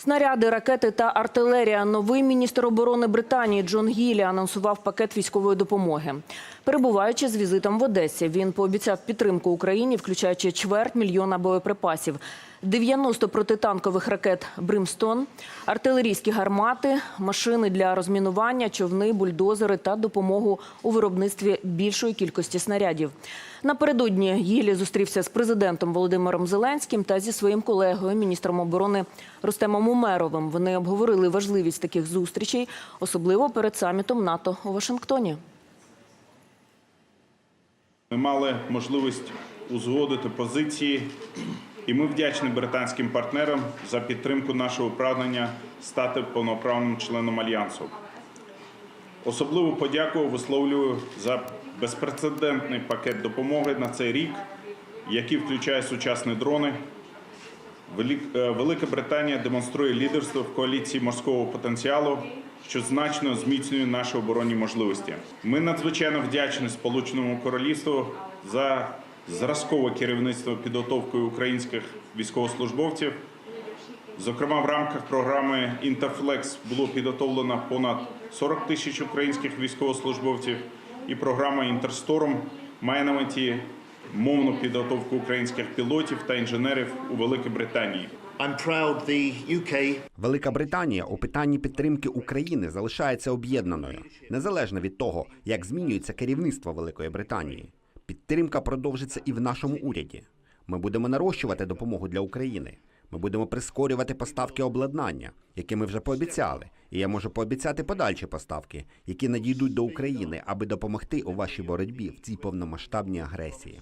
Снаряди, ракети та артилерія. Новий міністр оборони Британії Джон Гілі анонсував пакет військової допомоги. Перебуваючи з візитом в Одесі, він пообіцяв підтримку Україні, включаючи чверть мільйона боєприпасів, 90 протитанкових ракет «Бримстон», артилерійські гармати, машини для розмінування, човни, бульдозери та допомогу у виробництві більшої кількості снарядів. Напередодні Гілі зустрівся з президентом Володимиром Зеленським та зі своїм колегою, міністром оборони Рустемом Умеровим. Вони обговорили важливість таких зустрічей, особливо перед самітом НАТО у Вашингтоні. Ми мали можливість узгодити позиції, і ми вдячні британським партнерам за підтримку нашого прагнення стати повноправним членом альянсу. Особливу подяку висловлюю за безпрецедентний пакет допомоги на цей рік, який включає сучасні дрони. Е, Велика Британія демонструє лідерство в коаліції морського потенціалу, що значно зміцнює наші оборонні можливості. Ми надзвичайно вдячні Сполученому Королівству за зразкове керівництво підготовкою українських військовослужбовців. Зокрема, в рамках програми Інтерфлекс було підготовлено понад 40 тисяч українських військовослужбовців, і програма Інтерсторм має на меті мовну підготовку українських пілотів та інженерів у Великій Британії. Proud the UK Велика Британія у питанні підтримки України залишається об'єднаною, незалежно від того, як змінюється керівництво Великої Британії. Підтримка продовжиться і в нашому уряді. Ми будемо нарощувати допомогу для України. Ми будемо прискорювати поставки обладнання, які ми вже пообіцяли. І я можу пообіцяти подальші поставки, які надійдуть до України, аби допомогти у вашій боротьбі в цій повномасштабній агресії.